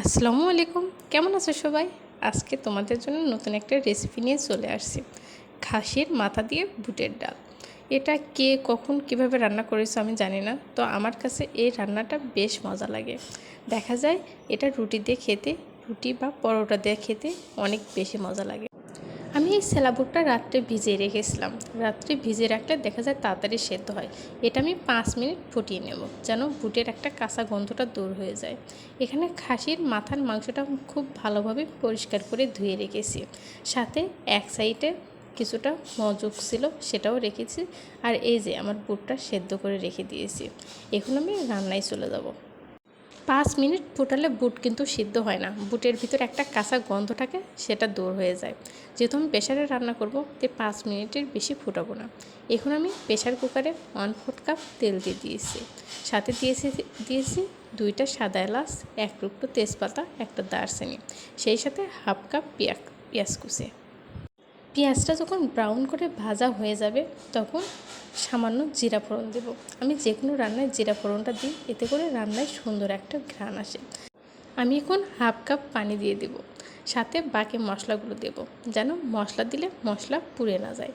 আসসালামু আলাইকুম। কেমন আছো সবাই? আজকে তোমাদের জন্য নতুন একটা রেসিপি নিয়ে চলে আসছি। খাসির মাথা দিয়ে বুটের ডাল। এটা কে, কখন, কীভাবে রান্না করেছ আমি জানি না, তো আমার কাছে এই রান্নাটা বেশ মজা লাগে। দেখা যায় এটা রুটি দিয়ে খেতে, রুটি বা পরোটা দিয়ে খেতে অনেক বেশি মজা লাগে। আমি এই সেলা বুটটা রাত্রে ভিজিয়ে রেখেছিলাম। রাত্রে ভিজিয়ে রাখলে দেখা যায় তাড়াতাড়ি সেদ্ধ হয়। এটা আমি পাঁচ মিনিট ফুটিয়ে নেব, যেন বুটের একটা কাঁচা গন্ধটা দূর হয়ে যায়। এখানে খাসির মাথার মাংসটা খুব ভালোভাবে পরিষ্কার করে ধুয়ে রেখেছি। সাথে এক সাইডে কিছুটা মজুক ছিল, সেটাও রেখেছি। আর এই যে আমার বুটটা সেদ্ধ করে রেখে দিয়েছি। এখন আমি রান্নায় চলে যাব। পাঁচ মিনিট ফুটালে বুট কিন্তু সিদ্ধ হয় না। বুটের ভিতরে একটা কাঁচা গন্ধ থাকে, সেটা দূর হয়ে যায়। যেহেতু আমি প্রেশারে রান্না করব, তাই পাঁচ মিনিটের বেশি ফুটাবো না। এখন আমি প্রেশার কুকারে ওয়ান ফোর্থ কাপ তেল দিয়ে দিয়েছি। সাথে দিয়েছি দিয়েছি দুইটা সাদা এলাচ, এক টুকরো তেজপাতা, একটা দারচিনি, সেই সাথে হাফ কাপ পেঁয়াজ পেঁয়াজ কুচি। পেঁয়াজটা যখন ব্রাউন করে ভাজা হয়ে যাবে, তখন সামান্য জিরা ফোড়ন দেব। আমি যে কোনো রান্নায় জিরা ফোড়নটা দিই, এতে করে রান্নায় সুন্দর একটা ঘ্রাণ আসে। আমি এখন হাফ কাপ পানি দিয়ে দেব, সাথে বাকি মশলাগুলো দেব, যেন মশলা দিলে মশলা পুড়ে না যায়।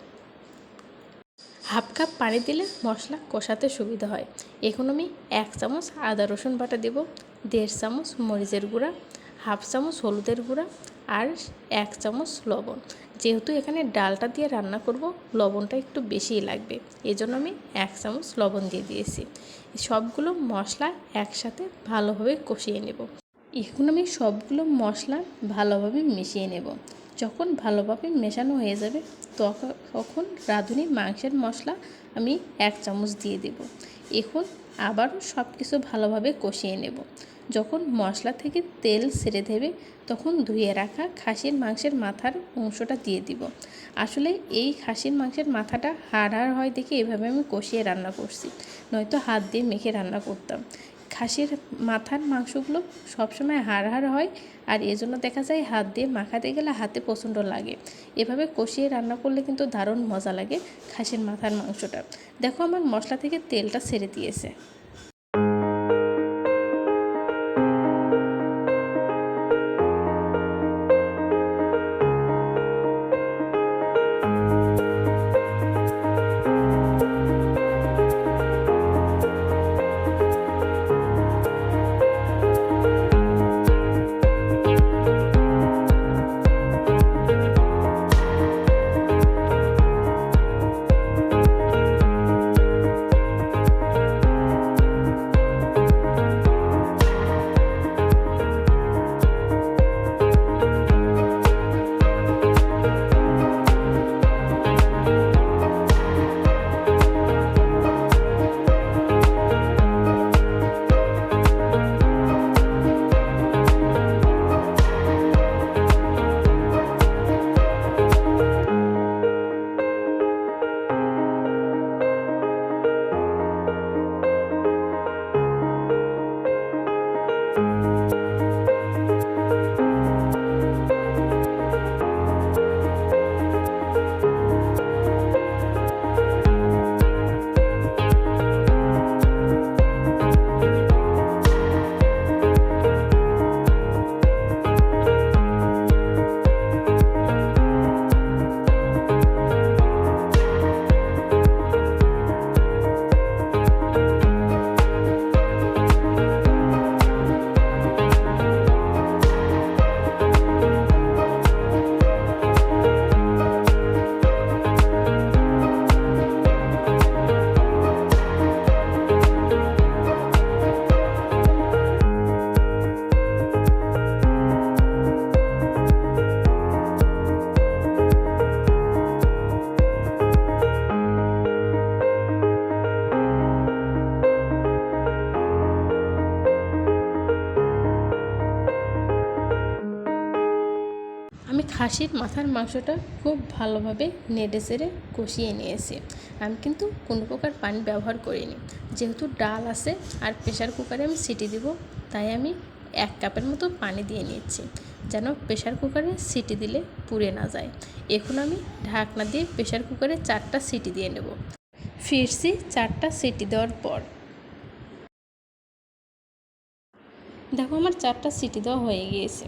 হাফ কাপ পানি দিলে মশলা কষাতে সুবিধা হয়। এখন আমি এক চামচ আদা রসুন বাটা দেব, দেড় চামচ মরিচের গুঁড়া হাফ চামচ হলুদের গুঁড়া আর এক চামচ লবণ। যেহেতু এখানে ডালটা দিয়ে রান্না করব, লবণটা একটু বেশিই লাগবে। এই জন্য আমি এক চামচ লবণ দিয়ে দিয়েছি। সবগুলো মশলা একসাথে ভালোভাবে কষিয়ে নেব। এখন আমি সবগুলো মশলা ভালোভাবে মিশিয়ে নেব। যখন ভালোভাবে মেশানো হয়ে যাবে তখন রাঁধুনি মাংসের মশলা আমি এক চামচ দিয়ে দেব। এখন আবারও সব কিছু ভালোভাবে কষিয়ে নেব। যখন মশলা থেকে তেল ছেড়ে দেবে, তখন ধুয়ে রাখা খাসির মাংসের মাথার অংশটা দিয়ে দিব। আসলে এই খাসির মাংসের মাথাটা হাড় হাড় হয় দেখে এভাবে আমি কষিয়ে রান্না করছি, নয়তো হাত দিয়ে মেখে রান্না করতাম। খাসির মাথার মাংসগুলো সবসময় হাড় হাড় হয় আর এজন্য দেখা যায় হাত দিয়ে মাখাতে গেলে হাতে প্রচণ্ড লাগে। এভাবে কষিয়ে রান্না করলে কিন্তু দারুণ মজা লাগে খাসির মাথার মাংসটা। দেখো আমার মশলা থেকে তেলটা ছেড়ে দিয়েছে। খাসির মাথার মাংসটা খুব ভালোভাবে নেড়ে চেড়ে কষিয়ে নিয়েছি। আমি কিন্তু কোনো প্রকার পানি ব্যবহার করিনি। যেহেতু ডাল আছে আর প্রেশার কুকারে আমি সিটি দিব, তাই আমি এক কাপের মতো পানি দিয়ে নিচ্ছি, যেন প্রেশার কুকারে সিটি দিলে পুড়ে না যায়। এখন আমি ঢাকনা দিয়ে প্রেশার কুকারে চারটা সিটি দিয়ে নেব। ফিরছি চারটা সিটি দেওয়ার পর। দেখো আমার চারটা সিটি দেওয়া হয়ে গিয়েছে।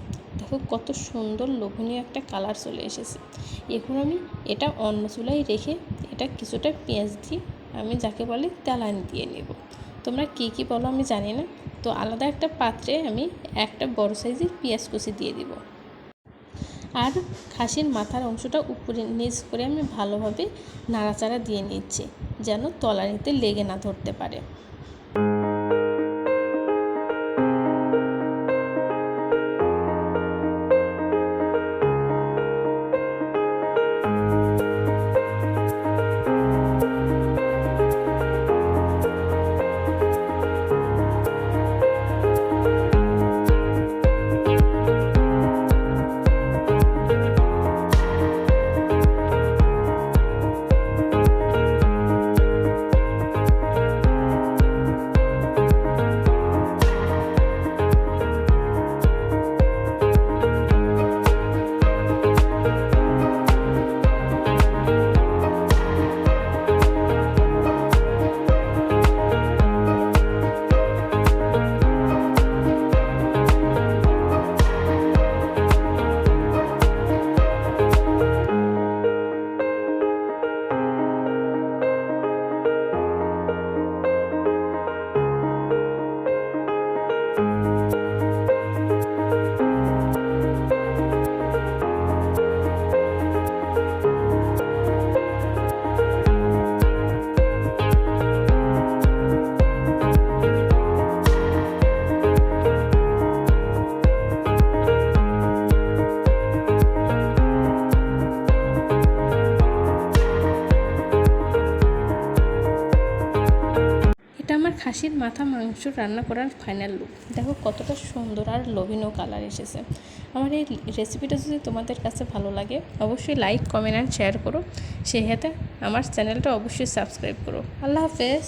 দেখো, কত সুন্দর লোভনীয় একটা কালার চলে এসেছে। এখন আমি এটা অন্য চুলায় রেখে এটা কিছুটা পেঁয়াজ দিয়ে আমি যাকে বলে তেলানি দিয়ে নেব। তোমরা কী কী বলো আমি জানি না। তো আলাদা একটা পাত্রে আমি একটা বড় সাইজের পেঁয়াজ কুচি দিয়ে দিব। আর খাসির মাথার অংশটা উপরে নিচ করে আমি ভালোভাবে নাড়াচাড়া দিয়ে নিচ্ছি, যেন তলানিতে লেগে না ধরতে পারে। মাথা মাংস রান্না করার ফাইনাল লুক দেখো কতটা সুন্দর আর লোভনীয় কালার এসেছে। আমার এই রেসিপিটা যদি তোমাদের কাছে ভালো লাগে, অবশ্যই লাইক কমেন্ট অ্যান্ড শেয়ার করো। সেই হাতে আমার চ্যানেলটা অবশ্যই সাবস্ক্রাইব করো। আল্লাহ হাফেজ।